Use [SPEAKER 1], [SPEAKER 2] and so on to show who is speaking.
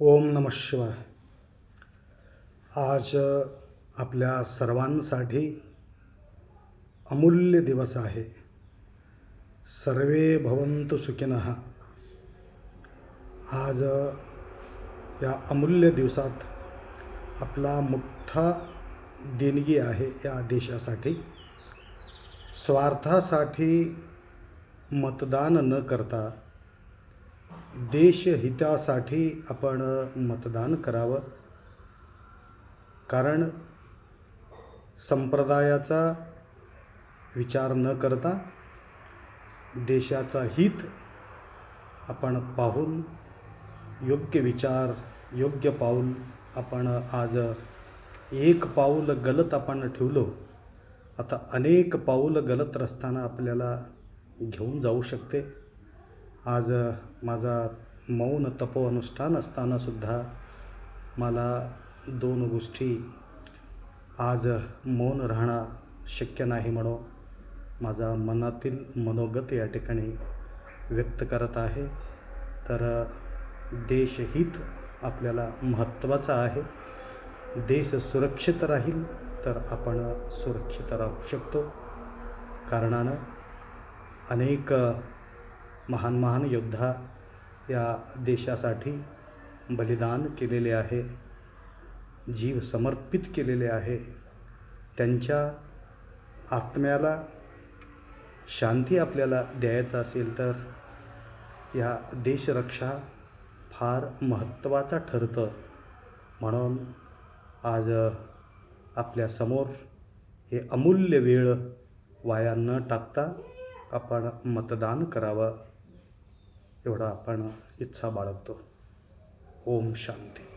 [SPEAKER 1] ओम नम शिवाय. आज आपल्या सर्वांसाठी अमूल्य दिवस आहे. सर्वे भवंतु सुखिनः. आज या अमूल्य दिवसात आपला मोठा देणगी आहे या देशासाठी. स्वार्थासाठी मतदान न करता देशहितासाठी आपण मतदान करावं. कारण संप्रदायाचा विचार न करता देशाचा हित आपण पाहून योग्य विचार योग्य पाऊल आपण आज एक पाऊल गलत आपण ठेवलो आता अनेक पाऊल गलत रस्त्यानं आपल्याला घेऊन जाऊ शकते. आज माझा मौन तपोअनुष्ठान असतानासुद्धा मला दोन गोष्टी आज मौन राहणं शक्य नाही म्हणून माझा मनातील मनोगत या ठिकाणी व्यक्त करत आहे. तर देशहित आपल्याला महत्त्वाचं आहे. देश सुरक्षित राहील तर आपण सुरक्षित राहू शकतो. कारणानं अनेक महान महान योद्धा या देशासाठी बलिदान केलेले आहे जीव समर्पित केलेले आहे. त्यांच्या आत्म्याला शांती आपल्याला द्यायचं असेल तर या देशरक्षा फार महत्त्वाचा ठरतं. म्हणून आज आपल्यासमोर हे अमूल्य वेळ वाया न टाकता आपण मतदान करावं. एवढा आपण इच्छा बाळगतो. ओम शांती.